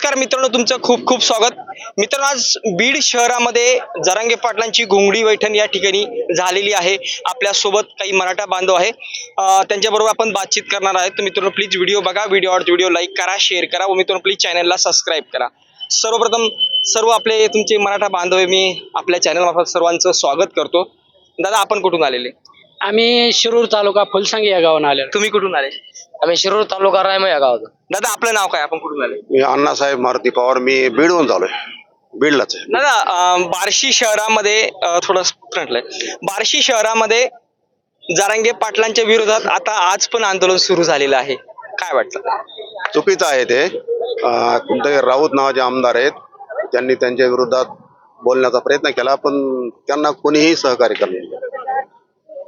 नमस्कार मित्रांनो तुमचं खूप खूप स्वागत. मित्रांनो आज बीड शहरामध्ये जरांगे पाटलांची घोंगडी वैठण या ठिकाणी झालेली आहे. आपल्यासोबत काही मराठा बांधव आहे. त्यांच्याबरोबर आपण बातचीत करणार आहे तर मित्रांनो प्लीज व्हिडिओ बघा. व्हिडिओ व्हिडिओ लाईक करा शेअर करा व मित्रांनो प्लीज चॅनलला सबस्क्राईब करा. सर्वप्रथम सर्व आपले तुमचे मराठा बांधव मी आपल्या चॅनल मार्फत सर्वांचं स्वागत करतो. दादा आपण कुठून आलेले? आम्ही शिरूर तालुका फुलसंगी या गावानं आलेलो तुम्ही कुठून आले? आम्ही शिरूर तालुका रायमा या गावात दादा आपलं नाव काय? आपण कुठून आले? मी अण्णासाहेब मारुती पवार मी बीडहून झालोय. बीडलाच आहे. दादा अं, बार्शी शहरामध्ये अं, थोडं फ्रंटला आहे. बार्शी शहरामध्ये जारांगे पाटलांच्या विरोधात आता आज पण आंदोलन सुरू झालेलं आहे. काय वाटतं? चुकीचं आहे ते. अं, कोणते राऊत नावाचे आमदार आहेत त्यांनी त्यांच्या विरोधात बोलण्याचा प्रयत्न केला पण त्यांना कोणीही सहकार्य केलं नाही.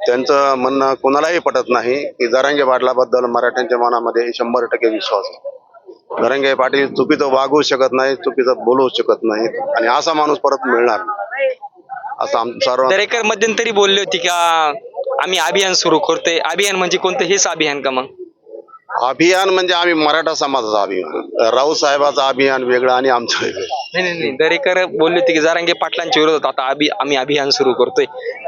त्यांचं म्हणणं कोणालाही पटत नाही की जरांगे पाटलाबद्दल मराठ्यांच्या मनामध्ये शंभर टक्के विश्वास आहे. जरांगे पाटील चुकीचं वागू शकत नाही चुकीचं बोलू शकत नाहीत आणि असा माणूस परत मिळणार नाही. असं आम सर्व दरेकर मध्यंतरी बोलले होते का आम्ही अभियान सुरू करतोय. अभियान म्हणजे कोणतं? हेच अभियान का मग? अभियान म्हणजे आम्ही मराठा समाजाचं अभियान. राऊत साहेबाचं अभियान वेगळं आणि आमचं वेगळं. नाही नाही नाही. दरेकर बोलले होते की जारांगे पाटलांच्या विरोधात आता आम्ही अभियान सुरू करतोय.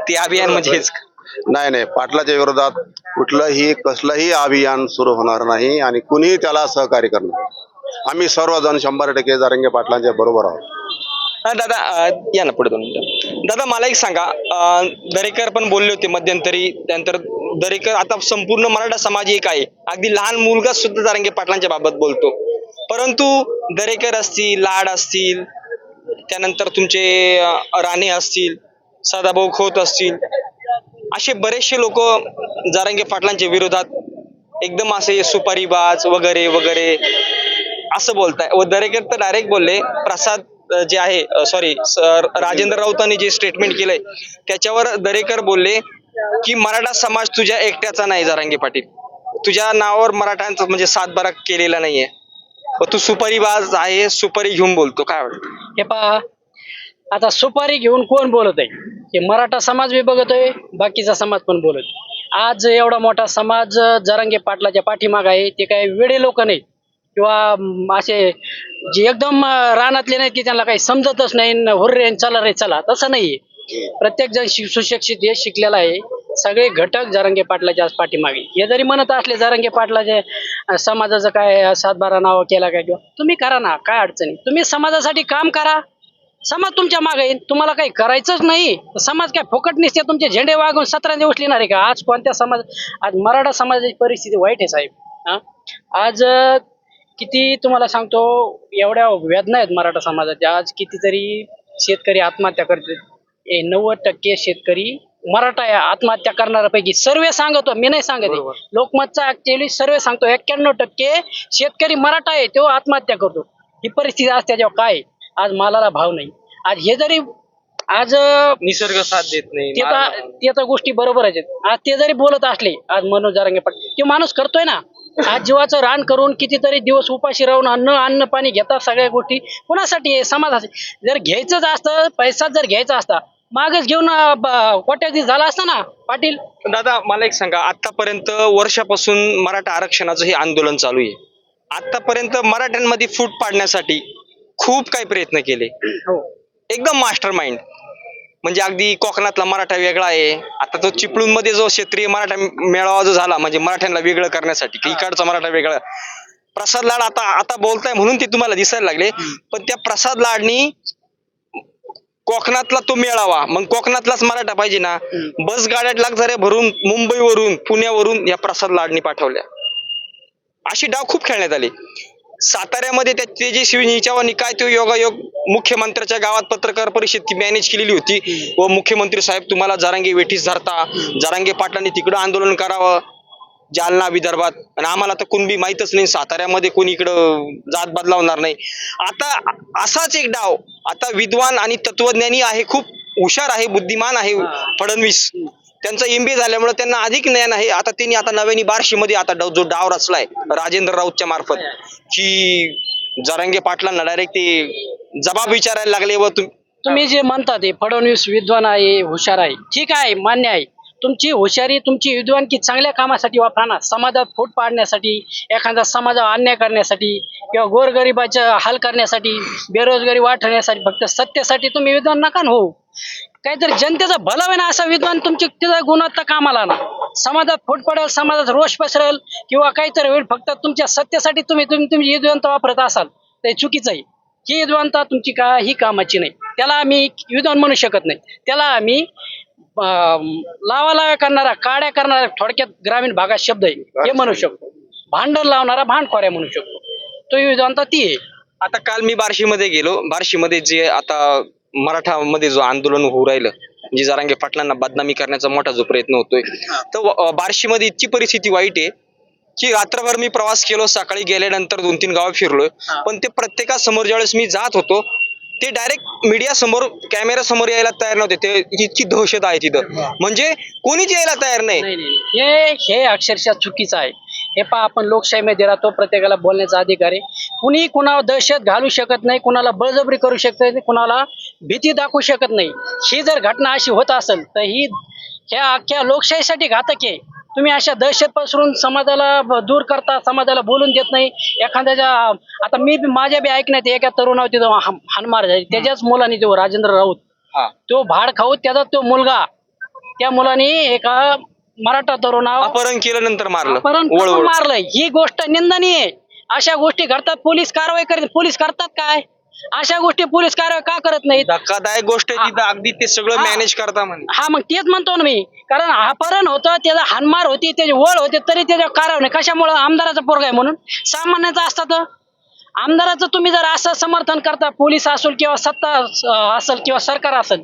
ते अभियान म्हणजे हेच का? नाही नाही. पाटलाच्या विरोधात कुठलंही कसलंही अभियान सुरू होणार नाही आणि कुणीही त्याला सहकार्य करणार आम्ही सर्वजण शंभर टक्के जारंगे पाटलांच्या बरोबर आहोत. दादा या ना पुढे दोन मिनिटं. दादा मला एक सांगा. दरेकर पण बोलले होते मध्यंतरी. त्यानंतर दरेकर आता संपूर्ण मराठा समाज एक आहे. अगदी लहान मुलगा सुद्धा जारंगे पाटलांच्या बाबत बोलतो. परंतु दरेकर असतील लाड असतील त्यानंतर तुमचे राणे असतील सदाभाऊ खोत असतील असे बरेचसे लोक जारंगे पाटलांच्या विरोधात एकदम असे सुपारीबाज वगैरे वगैरे असं बोलताय. व दरेकर तर डायरेक्ट बोलले. प्रसाद जे आहे सॉरी राजेंद्र राऊतांनी जे स्टेटमेंट केलंय त्याच्यावर दरेकर बोलले की मराठा समाज तुझ्या एकट्याचा नाही जारांगे पाटील. तुझ्या नावावर मराठ्यांचा म्हणजे सातबारा केलेला नाहीये. व तू सुपारीबाज आहे सुपारी घेऊन बोलतो. काय वाटतं? हे पहा आता सुपारी घेऊन कोण बोलत आहे? हे मराठा समाज बी बघतोय बाकीचा समाज पण बोलत. आज एवढा मोठा समाज जरांगे पाटलाच्या पाठीमाग आहे ते काय वेडे लोक नाहीत. किंवा असे जे एकदम रानातले नाहीत की त्यांना काही समजतच नाही हुर्रे चला रे चला तसं नाहीये. प्रत्येक जण सुशिक्षित हे शिकलेला आहे. सगळे घटक जरंगे पाटलाच्या आज पाठीमागे. हे जरी म्हणत असले जरंगे पाटलाचे समाजाचं काय सातबारा नाव केला काय किंवा तुम्ही करा ना काय अडचणी तुम्ही समाजासाठी काम करा. समाज तुमच्या मागे येईल तुम्हाला काही करायचंच नाही. समाज काय फुकट निसते. तुमचे झेंडे वागून सतरा दिवस लिहिणार आहे का? आज कोणत्या समाज आज मराठा समाजाची परिस्थिती वाईट आहे साहेब. हा? आज किती तुम्हाला सांगतो एवढ्या वेदना आहेत मराठा समाजाच्या. आज कितीतरी शेतकरी आत्महत्या करतात ए नव्वद टक्के शेतकरी मराठा आहे. आत्महत्या करणाऱ्यापैकी सर्वे सांगतो. मी नाही सांगत. लोकमतचा ऍक्च्युअली सर्वे सांगतो. एक्क्याण्णव टक्के शेतकरी मराठा आहे. तो आत्महत्या करतो. ही परिस्थिती आज त्याच्यावर काय आहे? आज मालाला भाव नाही. आज हे जरी आज निसर्ग साथ देत नाही ते तर ते तर गोष्टी बरोबरच आहेत. आज ते जरी बोलत असले आज मनोज जारंगे पाटील ते माणूस करतोय ना. आज जीवाचं रान करून कितीतरी दिवस उपाशी राहून अन्न अन्न पाणी घेतात सगळ्या गोष्टी. कोणासाठी? समाजासाठी. जर घ्यायचंच असतं पैसा जर घ्यायचा असता मागच घेऊन कोट्याधीश झाला असता ना पाटील. दादा मला एक सांगा. आतापर्यंत वर्षापासून मराठा आरक्षणाचं हे आंदोलन चालू आहे. आतापर्यंत मराठ्यांमध्ये फूट पाडण्यासाठी खूप काही प्रयत्न केले. हो. एकदम मास्टर माइंड म्हणजे अगदी कोकणातला मराठा वेगळा आहे. आता तो चिपळूणमध्ये जो क्षेत्रीय मराठा मेळावा जो झाला म्हणजे मराठ्यांना वेगळं करण्यासाठी की इकडचा मराठा वेगळा. प्रसाद लाड आता आता बोलताय म्हणून ते तुम्हाला दिसायला लागले. पण त्या प्रसाद लाडनी कोकणातला तो मेळावा मग कोकणातलाच मराठा पाहिजे ना बस गाड्या लागणाऱ्या भरून मुंबईवरून पुण्यावरून या प्रसाद लाडनी पाठवल्या. अशी डाव खूप खेळण्यात आली. साताऱ्यामध्ये त्या तेजस्वी चव्हाणी काय तो योगायोग मुख्यमंत्र्याच्या गावात पत्रकार परिषद ती मॅनेज केलेली होती. व मुख्यमंत्री साहेब तुम्हाला जरांगे वेठीस धरता जरांगे पाटलांनी तिकडं आंदोलन करावं जालना विदर्भात. आणि आम्हाला तर कुणबी माहीतच नाही साताऱ्यामध्ये कोणी इकडं जात बदलावणार नाही. आता असाच एक डाव आता विद्वान आणि तत्वज्ञानी आहे खूप हुशार आहे बुद्धिमान आहे फडणवीस. त्यांचा बी झाल्यामुळे त्यांना अधिक ज्ञान आहे. आता त्यांनी आता नव्याने बार्शीमध्ये आता डाव- जो डाव रचलाय राजेंद्र राऊतच्या मार्फत की जरांगे पाटलांना डायरेक्ट ते जबाब विचारायला लागले व तुम्ही जे म्हणता ते फडणवीस विद्वान आहे हुशार आहे. ठीक आहे मान्य आहे. तुमची हुशारी तुमची विद्वानकी चांगल्या कामासाठी वापरा ना समाजात फूट पाडण्यासाठी एखादा समाजावर अन्याय करण्यासाठी किंवा गोरगरिबाचा हाल करण्यासाठी बेरोजगारी वाढवण्यासाठी फक्त सत्तेसाठी तुम्ही विद्वान नका ना हो. काहीतरी जनतेचं भलं होईना असा विद्वान तुमची तिथं गुणवत्ता कामाला ना समाजात फूट पडेल समाजात रोष पसरेल किंवा काहीतरी होईल. फक्त तुमच्या सत्तेसाठी तुम्ही तुम्ही तुम्ही विद्वंत वापरत असाल ते चुकीचं आहे. ही विद्वानता तुमची का ही कामाची नाही. त्याला आम्ही विद्वान म्हणू शकत नाही. त्याला आम्ही अं, लावालाव्या करणारा काड्या करणारा थोडक्यात ग्रामीण भागात शब्द आहे. हे म्हणू शकतो. भांडण लावणारा भांडखोऱ्या म्हणू शकतो. तो ही विद्वानता ती आहे. आता काल मी बार्शीमध्ये गेलो. बार्शीमध्ये जे आता मराठामध्ये जो आंदोलन होऊ राहिलं म्हणजे जरांगे पाटलांना बदनामी करण्याचा मोठा जो प्रयत्न होतोय तर बार्शीमध्ये इतकी परिस्थिती वाईट आहे की रात्रभर मी प्रवास केलो सकाळी गेल्यानंतर दोन तीन गाव फिरलोय. पण ते प्रत्येकासमोर ज्यावेळेस मी जात होतो ते डायरेक्ट मीडिया समोर कॅमेरा समोर यायला तयार नव्हते ते इतकी दहशत आहे तिथं. म्हणजे कोणीच यायला तयार नाही. नाही नाही नाही. हे हे अक्षरशः चुकीचं आहे. हे पहा आपण लोकशाहीमध्ये राहतो प्रत्येकाला बोलण्याचा अधिकार आहे. कुणी कुणावर दहशत घालू शकत नाही कुणाला बळजबरी करू शकत नाही कुणाला भीती दाखवू शकत नाही. ही जर घटना अशी होत असेल तर ही ह्या अख्ख्या लोकशाहीसाठी घातक आहे. तुम्ही अशा दहशत पसरून समाजाला दूर करता समाजाला बोलून देत नाही. एखाद्याच्या आता मी बी- माझ्या बी ऐकण्यात एका तरुणावर तिथं हान- हाणमार झाली त्याच्याच मुलाने तो राजेंद्र राऊत तो भाड खाऊ त्याचा तो मुलगा त्या मुलाने एका मराठा तरुणावर अपहरण केलं नंतर मारलं. अपहरण मारलंय ही गोष्ट निंदनीय अशा गोष्टी घडतात पोलीस कारवाई करतात पोलीस करतात काय? अशा गोष्टी पोलीस कारवाई का करत नाहीत? धक्कादायक गोष्ट आहे तिथं अगदी ते सगळं. मॅनेज करता म्हणे. हा मग तेच म्हणतो ना मी. कारण अपहरण होतं त्याचा हानमार होती त्याची ओळ होते तरी त्याच्या कारवाई नाही कशामुळं आमदाराचा पोरगा आहे म्हणून? सामान्याचा असतात आमदाराचं तुम्ही जर असं समर्थन करता पोलीस असेल किंवा सत्ता असेल किंवा सरकार असेल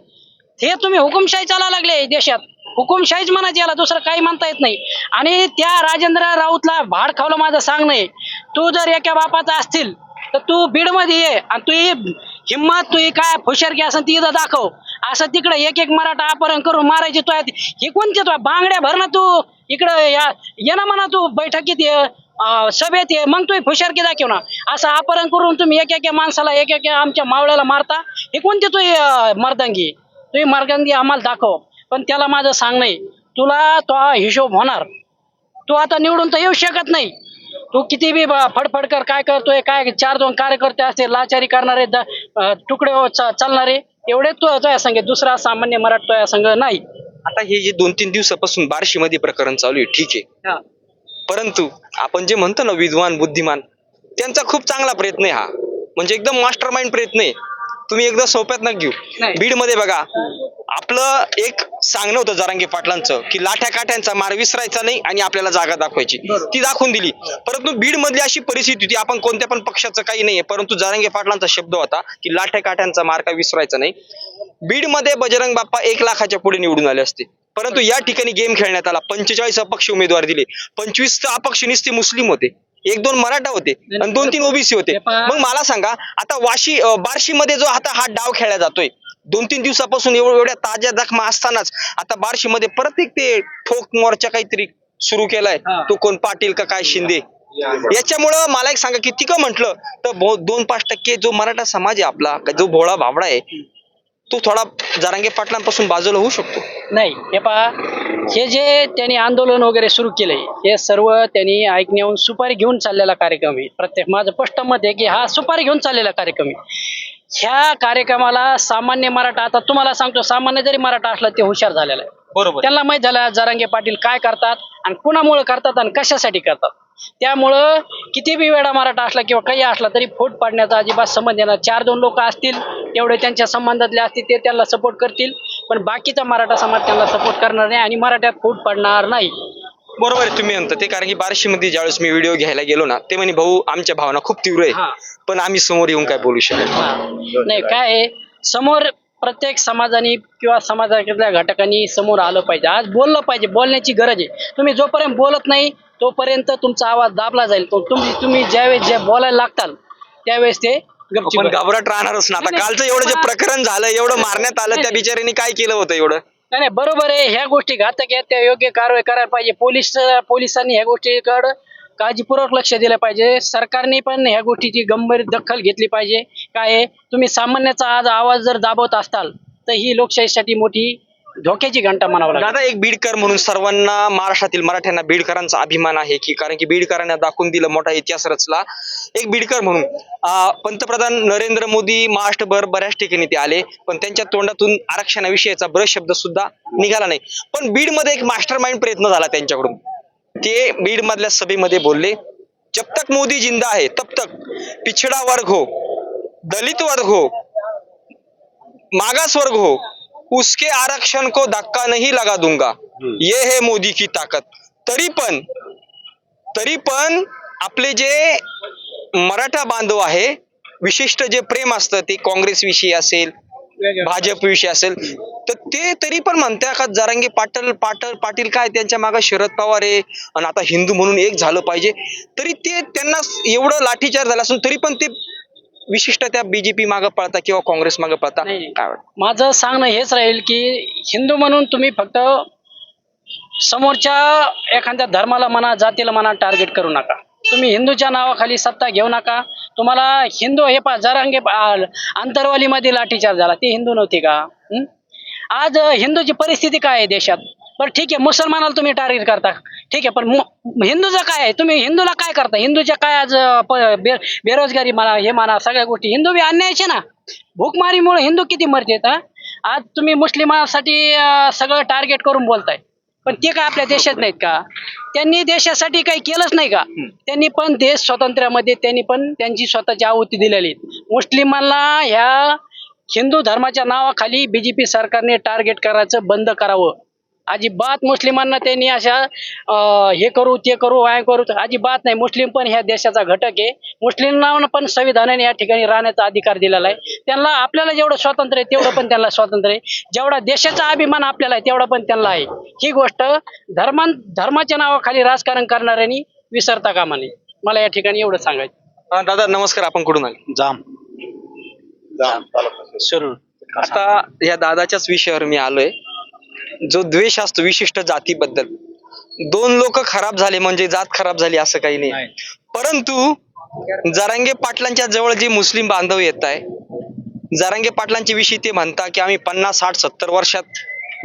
हे तुम्ही हुकुमशाही चाला लागले देशात. हुकुमशाहीच म्हणायची याला दुसरं काही म्हणता येत नाही. आणि त्या राजेंद्र राऊतला भाड खावलं माझं सांग नाही तू जर एका बापाचा असतील तर तू बीडमध्ये ये आणि तू हिम्मत हिंमत तू काय हुशारकी असं ती इथं दाखव. असं तिकडे एक एक मराठा अपहरण करून मारायची तो हे कोणते तो बांगड्या भर ना तू. इकडं या ये ना म्हणा तू बैठकीत ये सभेत ये. मग तू हुशारकी दाखव ना. असं अपहरण करून तुम्ही एक एक माणसाला एक एक आमच्या मावळ्याला मारता. हे कोणते तू मर्दंगी? तू मर्दंगी आम्हाला दाखव. पण त्याला माझं सांग नाही. तुला तो हिशोब होणार. तू आता निवडून तर येऊ शकत नाही. तू किती बी ब- फडफड कर काय करतोय काय चार दोन कार्यकर्ते असते लाचारी करणारे तुकडे च- चालणारे एवढे तू तुझ्या संघ दुसरा सामान्य मराठ तुझ्या संघ नाही. आता हे जे दोन तीन दिवसापासून बार्शीमध्ये प्रकरण चालू आहे ठीक आहे. परंतु आपण जे म्हणतो ना विद्वान बुद्धिमान त्यांचा खूप चांगला प्रयत्न आहे हा. म्हणजे एकदम मास्टर माइंड प्रयत्न आहे. तुम्ही एकदा सोप्यात न घेऊ. बीडमध्ये बघा. आपलं एक सांगणं होतं जरांगे पाटलांचं की लाठ्या काठ्यांचा मार विसरायचा नाही आणि आपल्याला जागा दाखवायची. ती दाखवून दिली. परंतु बीड मधली अशी परिस्थिती होती आपण कोणत्या पण पक्षाचं काही नाहीये परंतु जरांगे पाटलांचा शब्द होता की लाठ्या काठ्यांचा मार का विसरायचा नाही. बीडमध्ये बजरंग बाप्पा एक लाखाच्या पुढे निवडून आले असते. परंतु या ठिकाणी गेम खेळण्यात आला. पंचेचाळीस अपक्ष उमेदवार दिले. पंचवीस अपक्ष निस्ते मुस्लिम होते. एक दोन मराठा होते आणि दोन तीन ओबीसी होते. मग मला सांगा आता वाशी बार्शी मध्ये जो आता हा डाव खेळला जातोय दोन तीन दिवसापासून एवढ्या एवढ्या ताज्या जखमा असतानाच आता बार्शी मध्ये परत एक ते ठोक मोर्चा काहीतरी सुरू केलाय. तो कोण पाटील का काय शिंदे? याच्यामुळं मला एक सांगा किती का म्हटलं तर दोन पाच टक्के जो मराठा समाज आहे आपला जो भोळा भाबडा आहे तो थोडा जरांगे पाटलांपासून बाजूला होऊ शकतो. नाही हे पहा हे जे त्यांनी आंदोलन वगैरे सुरू केलंय हे सर्व त्यांनी ऐकण्याहून सुपारी घेऊन चाललेला कार्यक्रम आहे. प्रत्येक माझं स्पष्ट मत आहे की हा सुपारी घेऊन चाललेला कार्यक्रम आहे. ह्या कार्यक्रमाला सामान्य मराठा आता तुम्हाला सांगतो सामान्य जरी मराठा असला ते हुशार झालेला आहे. बरोबर. त्यांना माहीत झालं जरांगे पाटील काय करतात आणि कुणामुळे करतात आणि कशासाठी करतात. त्यामुळं किती बी वेळा मराठा असला किंवा काही असला तरी फोट पाडण्याचा अजिबात संबंध येणार चार दोन लोक असतील तेवढे त्यांच्या संबंधातले असतील ते त्यांना सपोर्ट करतील पण बाकीचा मराठा समाज त्यांना सपोर्ट करणार नाही आणि मराठ्यात फूट पडणार नाही. बरोबर आहे तुम्ही म्हणता ते कारण की बार्शी मध्ये ज्यावेळेस मी व्हिडिओ घ्यायला गेलो ना ते म्हणे भाऊ आमच्या भावना खूप तीव्र हा. आहे पण आम्ही समोर येऊन काय बोलू शकत नाही." हा. नाही काय आहे, समोर प्रत्येक समाजाने किंवा समाजातल्या घटकांनी समोर आलं पाहिजे आज बोललं पाहिजे बोलण्याची गरज आहे तुम्ही जोपर्यंत बोलत नाही तोपर्यंत तुमचा आवाज दाबला जाईल तो तुम्ही तुम्ही ज्यावेळेस जे बोलायला लागताल त्यावेळेस ते गपचूप. घाबरट राहणारच ना आता नाही, कालचं एवढं जे पण- प्रकरण झालं एवढं मारण्यात आलं त्या. बिचाऱ्यांनी काय केलं होतं एवढं नाही नाही बरोबर आहे. ह्या गोष्टी घातक आहेत. त्या योग्य कारवाई करायला पाहिजे. पोलीस पोलिसांनी ह्या गोष्टीकडे काळजीपूर्वक लक्ष दिलं पाहिजे. सरकारने पण ह्या गोष्टीची गंभीर दखल घेतली पाहिजे. काय आहे, तुम्ही सामान्याचा आज आवाज जर दाबवत असताल तर ही लोकशाहीसाठी मोठी धोक्याची घंटा म्हणावं लागेल. दादा एक बीडकर म्हणून सर्वांना महाराष्ट्रातील मराठ्यांना बीडकरांचा अभिमान आहे की कारण की बीडकरांना दाखवून दिलं मोठा इतिहास रचला. एक बीडकर म्हणून पंतप्रधान नरेंद्र मोदी महाराष्ट्रभर बऱ्याच ठिकाणी ते आले पण त्यांच्या तोंडातून आरक्षणाविषयीचा ब्रश शब्द सुद्धा निघाला नाही. पण बीडमध्ये एक मास्टर माइंड प्रयत्न झाला त्यांच्याकडून. ते बीड मधल्या सभेमध्ये बोलले जब तक मोदी जिंदा है तब तक पिछड़ा वर्ग हो दलित वर्ग हो मागास वर्ग हो उसके आरक्षण को धक्का नहीं लगा दूंगा। ये है मोदी की ताकद तरी पण तरी पण आपले जे मराठा बांधव आहे विशिष्ट जे प्रेम असतं ते काँग्रेस विषयी असेल भाजप विषयी असेल तर ते तरी पण म्हणते का जरांगे पाटील पाटील पाटील काय त्यांच्या मागे शरद पवार आहे आणि आता हिंदू म्हणून एक झालं पाहिजे. तरी ते त्यांना एवढं लाठीचार झाला असून तरी पण ते विशिष्ट त्या बीजेपी मागे पळता किंवा काँग्रेस मागे पळता नाही. काय वाटतं? माझं सांगणं हेच राहील की हिंदू म्हणून तुम्ही फक्त समोरच्या एखाद्या धर्माला म्हणा जातीला म्हणा टार्गेट करू नका तुम्ही हिंदूच्या नावाखाली सत्ता घेऊ नका तुम्हाला हिंदू हे पा जरांगे आंतरवालीमध्ये लाठीचार्ज झाला ते हिंदू नव्हते का हं? आज अं, हिंदूची परिस्थिती काय आहे देशात बरं ठीक आहे मुसलमानाला तुम्ही टार्गेट करता. ठीक आहे पण हिंदूचं काय आहे? तुम्ही हिंदूला काय करता? हिंदूच्या काय आज बे- बेरोजगारी म्हणा हे म्हणा सगळ्या गोष्टी. हिंदू बी अन्यायचे ना? भूकमारीमुळे हिंदू किती मरतेत हा आज तुम्ही मुस्लिमांसाठी सगळं टार्गेट करून बोलताय. पण ते काय आपल्या देशात नाहीत का? त्यांनी देशासाठी काही केलंच नाही का? त्यांनी पण देश स्वातंत्र्यामध्ये त्यांनी पण त्यांची स्वतःची आहुती दिलेली. मुस्लिमांना ह्या हिंदू धर्माच्या नावाखाली बीजेपी सरकारने टार्गेट करायचं बंद करावं. अजिबात मुस्लिमांना त्यांनी अशा हे करू ते करू वाय करू अजिबात नाही. मुस्लिम पण ह्या देशाचा घटक आहे. मुस्लिमांना पण संविधानाने या ठिकाणी राहण्याचा अधिकार दिलेला आहे. त्यांना आपल्याला जेवढं स्वातंत्र्य आहे तेवढं पण त्यांना स्वातंत्र्य आहे. जेवढा देशाचा अभिमान आपल्याला आहे तेवढा पण त्यांना आहे. ही गोष्ट धर्मा धर्माच्या नावाखाली राजकारण करणाऱ्यांनी विसरता कामा नये. मला या ठिकाणी एवढं सांगायचं. दादा नमस्कार. आपण कुठून आले? जाम. जाम. शिरूर आता या दादाच्याच विषयावर मी आलोय. जो द्वेष असतो विशिष्ट जातीबद्दल. दोन लोक खराब झाले म्हणजे जात खराब झाली असं काही नाही. परंतु जरांगे पाटलांच्या जवळ जे मुस्लिम बांधव येत आहे जरांगे पाटलांच्या विषयी ते म्हणता की आम्ही पन्नास साठ सत्तर वर्षात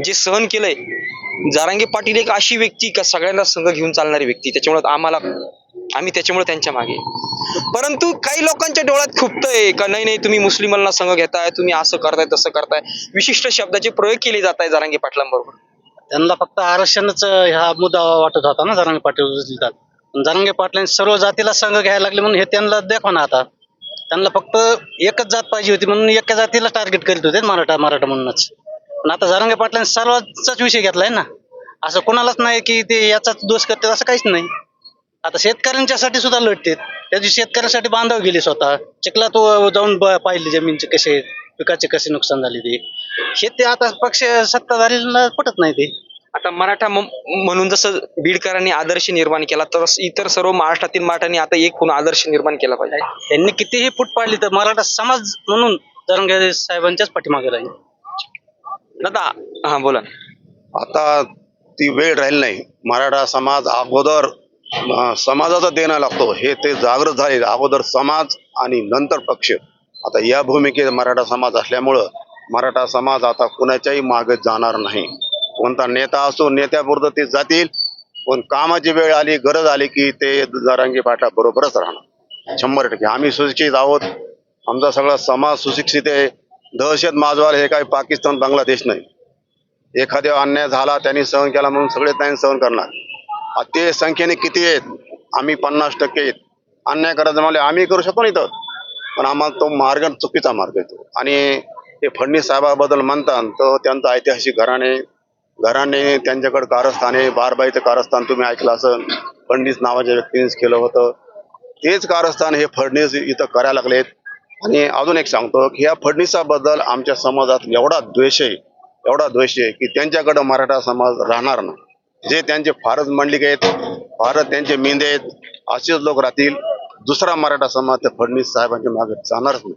जे सहन केलंय जरांगे पाटील एक अशी व्यक्ती का सगळ्यांना संघ घेऊन चालणारी व्यक्ती. त्याच्यामुळे आम्हाला आम्ही त्याच्यामुळे त्यांच्या मागे परंतु काही लोकांच्या डोळ्यात खुपतंय का नाही नाही तुम्ही मुस्लिमांना संघ घेताय तुम्ही असं करताय तसं करताय. विशिष्ट शब्दाचे प्रयोग केले जात आहे जरांगे पाटलांबरोबर. त्यांना फक्त आरक्षणच हा मुद्दा वाटत होता ना जरांगे पाटील विरोधात. जरांगे पाटलांनी सर्व जातीला संघ घ्यायला लागले म्हणून हे त्यांना देखवा ना आता. त्यांना फक्त एकच जात पाहिजे होती म्हणून एका जातीला टार्गेट करीत होते मराठा मराठा म्हणूनच. पण आता जरांगे पाटलांनी सर्वांचाच विषय घेतलाय ना. असं कोणालाच नाही की ते याचाच दोष करतात असं काहीच नाही. आता शेतकऱ्यांच्यासाठी सुद्धा लढते त्याची शेतकऱ्यांसाठी बांधव गेली स्वतः. चिखलात तो जाऊन ब- पाहिले जमीनचे कसे पिकाचे कसे नुकसान झाले ते. हे ते आता पक्ष सत्ताधारीला पटत नाही ते. आता मराठा म- म्हणून जसं बीडकरांनी आदर्श निर्माण केला तर इतर सर्व महाराष्ट्रातील मराठ्यांनी आता एक होऊन आदर्श निर्माण केला पाहिजे. त्यांनी कितीही फूट पाडली तर मराठा समाज म्हणून जरंगे साहेबांच्याच पाठीमागे राहील. दादा हा बोला आता ती वेळ राहील नाही. मराठा समाज अगोदर समाजाचा देणं लागतो. हे ते जागृत झाले अगोदर समाज आणि नंतर पक्ष. आता या भूमिकेत मराठा समाज असल्यामुळं मराठा समाज आता कुणाच्याही मागे जाणार नाही. कोणता नेता असो नेत्यापुरतं ते जातील. पण कामाची वेळ आली गरज आली की ते जरांगी पाटा बरोबरच राहणार. शंभर टक्के. आम्ही सुशिक्षित आहोत. आमचा सगळा समाज सुशिक्षित आहे. दहशत माजवाल हे काही पाकिस्तान बांगलादेश नाही. एखाद्या अन्याय झाला त्यांनी सहन केला म्हणून सगळे त्यांनी सहन करणार. ते संख्येने किती आहेत? आम्ही पन्नास टक्के आहेत. अन्याय करायचं म्हणजे आम्ही करू शकतो ना इथं? पण आम्हाला तो मार्ग चुकीचा मार्ग येतो आणि ते फडणवीस साहेबाबद्दल म्हणतात तर त्यांचं ऐतिहासिक घराणे घराणे त्यांच्याकडे कारस्थान आहे. बारबाईचं कारस्थान तुम्ही ऐकलं असं फडणवीस नावाच्या व्यक्तीनेच केलं होतं. तेच कारस्थान हे फडणवीस इथं करायला लागलेत आणि अजून एक सांगतो की ह्या फडणवीसाबद्दल आमच्या समाजात एवढा द्वेष आहे एवढा द्वेष आहे की त्यांच्याकडं मराठा समाज राहणार नाही. जे त्यांचे फारच मंडलिक आहेत फारच त्यांचे मेंदे आहेत असेच लोक राहतील. दुसरा मराठा समाज त्या फडणवीस साहेबांच्या मागे जाणारच नाही.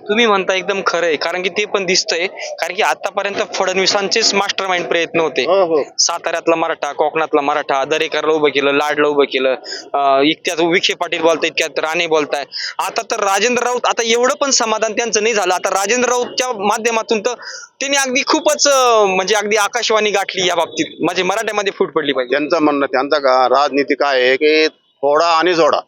तुम्ही म्हणता एकदम खरं आहे कारण की ते पण दिसतंय कारण की आतापर्यंत फडणवीसांचेच मास्टर माइंड प्रयत्न होते. हो हो. साताऱ्यातला मराठा कोकणातला मराठा दरेकरला उभं केलं लाडला उभं केलं अं, इतक्यात विखे पाटील बोलताय इतक्यात राणे बोलताय आता तर राजेंद्र राऊत आता एवढं पण समाधान त्यांचं नाही झालं. आता राजेंद्र राऊतच्या माध्यमातून तर त्यांनी अगदी खूपच अं, म्हणजे अगदी आकाशवाणी गाठली या बाबतीत. म्हणजे मराठ्यामध्ये फूट पडली पाहिजे. त्यांचं म्हणणं त्यांचा का राजनीती काय आहे की फोडा आणि जोडा.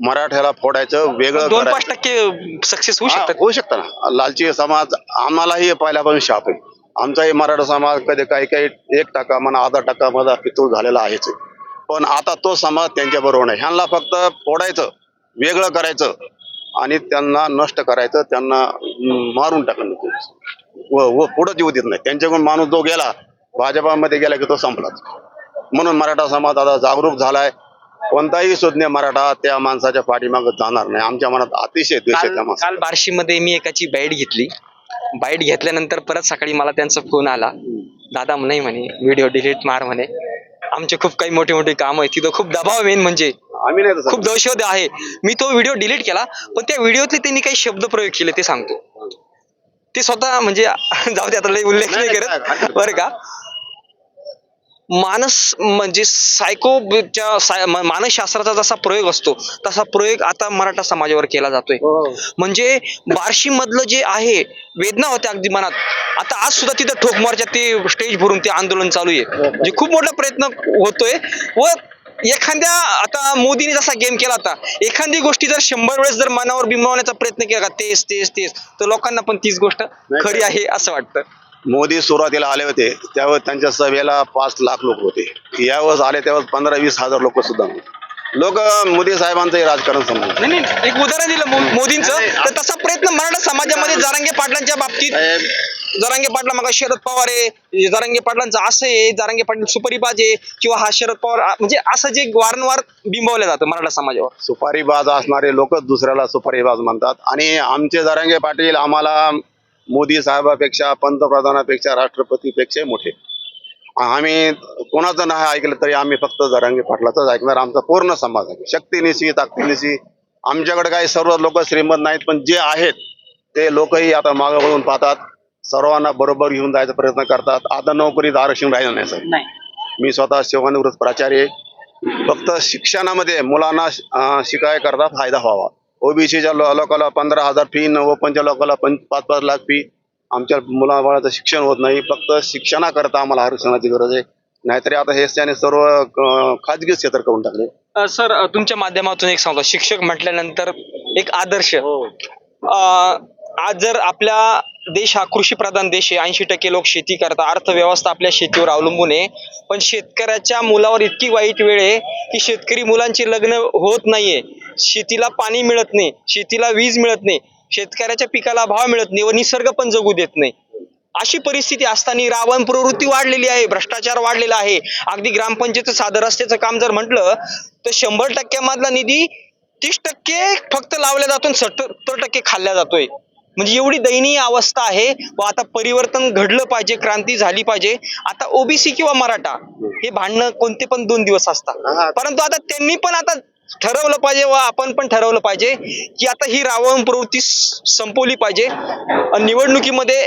मराठ्याला फोडायचं वेगळं दोन पाच करायचं. टक्के सक्सेस होऊ हा, शकतात. होऊ शकतं ना. लालची समाज आम्हालाही पहिल्यापासून शाप आहे. आमचाही मराठा समाज कधी काही काही एक टक्का म्हणा अर्धा टक्का माझा पितूळ झालेला आहेच. आहे. पण आता तो समाज त्यांच्या बरोबर नाही. ह्यांना फक्त फोडायचं वेगळं करायचं आणि त्यांना नष्ट करायचं त्यांना अं, मारून टाकणं व व पुढं येऊ देत नाही. त्यांच्याकडून माणूस जो गेला भाजपामध्ये गेला की तो संपलाच. म्हणून मराठा समाज आता जागरूक झालाय. कोणताही सुज्ञ मराठा त्या माणसाच्या पाठीमागं जाणार नाही. आमच्या मनात अतिशय द्वेष आहे काल त्या माणसाचा. काल बार्शीमध्ये मी एकाची बाईट घेतली. बाईट घेतल्यानंतर परत सकाळी मला त्यांचा फोन आला. दादा नाही म्हणे व्हिडिओ डिलीट मार म्हणे. आमचे खूप काही मोठे मोठे काम आहेत तिथं खूप दबाव मेन म्हणजे. आम्ही नाही तसं खूप दहशत आहे. मी तो व्हिडिओ डिलीट केला पण त्या व्हिडिओतले त्यांनी काही शब्द प्रयोग केले ते सांगतो. ते स्वतः म्हणजे जाऊ दे आता उल्लेख नाही नाही, नाही, करत. बरं का? मानस म्हणजे सायकोच्या साय मानसशास्त्राचा जसा प्रयोग असतो तसा प्रयोग आता मराठा समाजावर केला जातोय. म्हणजे बार्शी मधलं जे आहे वेदना होत्या अगदी मनात. आता आज सुद्धा तिथं ठोकमारच्या ते स्टेज भरून ते आंदोलन चालू आहे. म्हणजे खूप मोठा प्रयत्न होतोय. व एखाद्या आता मोदीने जसा गेम केला होता. एखादी गोष्टी जर शंभर वेळेस जर मनावर बिंबवण्याचा प्रयत्न केला का तेच तेच तेच तर लोकांना पण तीच गोष्ट खरी आहे असं वाटतं. मोदी सुरुवातीला आले होते त्यावेळेस त्यांच्या सभेला पाच लाख लोक होते. यावेळेस आले त्यावेळेस पंधरा वीस हजार लोक सुद्धा लोक मोदी साहेबांचंही राजकारण समजतात नाही नाही एक उदाहरण दिलं मोदींचं. तर तसा प्रयत्न मराठा समाजामध्ये जरांगे पाटलांच्या बाबतीत जरांगे पाटला मग शरद पवार आहे जरांगे पाटलांचं असं आहे जरांगे पाटील सुपरीबाज आहे किंवा हा शरद पवार म्हणजे असं जे वारंवार बिंबवलं जातं मराठा समाजावर. सुपारीबाज असणारे लोकच दुसऱ्याला सुपारीबाज म्हणतात. आणि आमचे जरांगे पाटील आम्हाला मोदी साहेबापेक्षा पंतप्रधानापेक्षा राष्ट्रपतीपेक्षा मोठे. आम्ही कोणाचं नाही ऐकलं तरी आम्ही फक्त जरांगे पाटलाचंच ऐकणार. आमचा पूर्ण समाज आहे. शक्तीनिशी ताकदीनिशी. आमच्याकडे काही सर्व लोक श्रीमंत नाहीत पण जे आहेत ते लोकही आता मागं वळून पाहतात. सर्वांना बरोबर घेऊन जायचा प्रयत्न करतात. आता नोकरीत आरक्षण राहिलं नाही सर मी स्वतः सेवानिवृत्त प्राचार्य फक्त शिक्षणामध्ये मुलांना शिकाय करता फायदा व्हावा. ओबीसीच्या लोकांना पंधरा हजार फी न ओपनच्या लोकांना पं पाच पाच लाख फी आमच्या मुलाबाळाचं शिक्षण होत नाही. फक्त शिक्षणाकरता आम्हाला आरक्षणाची गरज आहे. नाहीतरी आता हे त्याने सर्व खाजगी क्षेत्र करून टाकले. अ, सर तुमच्या माध्यमातून एक सांगतो. शिक्षक म्हटल्यानंतर एक आदर्श. अ, आज जर आपला देश हा कृषी प्रधान देश आहे ऐंशी टक्के लोक शेती करतात. अर्थव्यवस्था आपल्या शेतीवर अवलंबून आहे. पण शेतकऱ्याच्या मुलावर इतकी वाईट वेळ आहे की शेतकरी मुलांची लग्न होत नाहीये. शेतीला पाणी मिळत नाही शेतीला वीज मिळत नाही शेतकऱ्याच्या पिकाला भाव मिळत नाही व निसर्ग पण जगू देत नाही. अशी परिस्थिती असताना रावण प्रवृत्ती वाढलेली आहे भ्रष्टाचार वाढलेला आहे. अगदी ग्रामपंचायत साधं रस्त्याचं काम जर म्हटलं तर शंभर टक्क्यामधला निधी तीस टक्के फक्त लावला जातो सत्तर टक्के खाल्ला जातोय. म्हणजे एवढी दयनीय अवस्था आहे व आता परिवर्तन घडलं पाहिजे क्रांती झाली पाहिजे. आता ओबीसी किंवा मराठा हे भांडणं कोणते पण दोन दिवस. असतात. परंतु आता त्यांनी पण आता ठरवलं पाहिजे व आपण पण ठरवलं पाहिजे की आता ही रावण प्रवृत्ती संपवली पाहिजे. आणि निवडणुकीमध्ये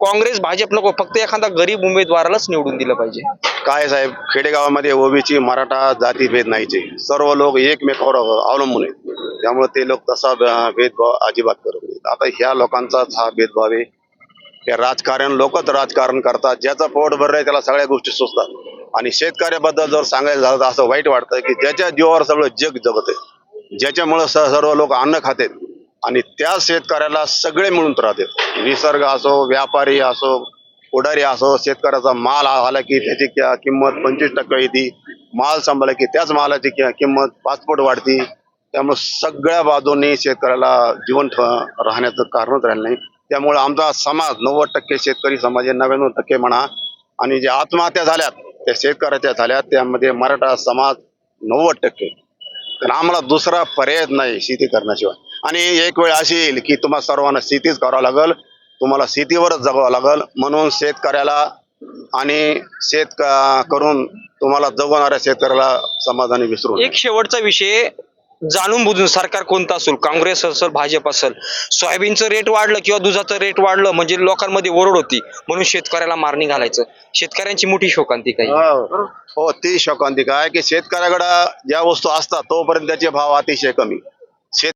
काँग्रेस भाजप नको फक्त एखादा गरीब उमेदवारालाच निवडून दिलं पाहिजे. काय साहेब खेडेगावामध्ये ओबीसी मराठा जाती भेद नाहीचे. सर्व लोक एकमेकावर अवलंबून आहेत. त्यामुळे ते लोक तसा भेदभाव अजिबात करत नाहीत. आता ह्या लोकांचाच हा भेदभाव आहे. हे राजकारण लोकच राजकारण करतात. ज्याचं पोट भरलंय त्याला सगळ्या गोष्टी सुचतात. आणि शेतकऱ्याबद्दल जर सांगायचं झालं तर असं वाईट वाटतं की ज्याच्या जीवावर सगळं जग जगत आहे ज्याच्यामुळं सर्व लोक अन्न खातात आणि त्या शेतकऱ्याला सगळे मिळून राहतात निसर्ग असो व्यापारी असो पुढारी असो शेतकऱ्याचा माल आला की त्याची किंमत पंचवीस टक्के येते. माल सांभाळला की त्याच मालाची किंमत पाचपट वाढते. त्यामुळे सगळ्या बाजूंनी शेतकऱ्याला जीवन राहण्याचं कारणच राहिलं नाही. त्यामुळे आमचा समाज नव्वद टक्के शेतकरी समाज नव्याण्णव टक्के म्हणा. आणि ज्या आत्महत्या झाल्यात त्या शेतकऱ्याच्या झाल्या त्यामध्ये मराठा समाज नव्वद टक्के. तर आम्हाला दुसरा पर्याय नाही शेती करण्याशिवाय. आणि एक वेळ अशी येईल की तुम्हाला सर्वांना शेतीच करावं लागल तुम्हाला शेतीवरच जगावं लागल. म्हणून शेतकऱ्याला आणि शेत करून तुम्हाला जगवणाऱ्या शेतकऱ्याला समाधानी विसरू एक शेवटचा विषय जाणून बुजून सरकार कोणतं असेल? काँग्रेस असेल भाजप असेल? सोयाबीनचं रेट वाढलं किंवा दुधाचं रेट वाढलं म्हणजे लोकांमध्ये ओरड होती. म्हणून शेतकऱ्याला मारणी घालायचं. शेतकऱ्यांची मोठी शोकांती काही. हो, हो ती शोकांती काय? की शेतकऱ्याकडे ज्या वस्तू असतात तोपर्यंत त्याचे भाव अतिशय कमी.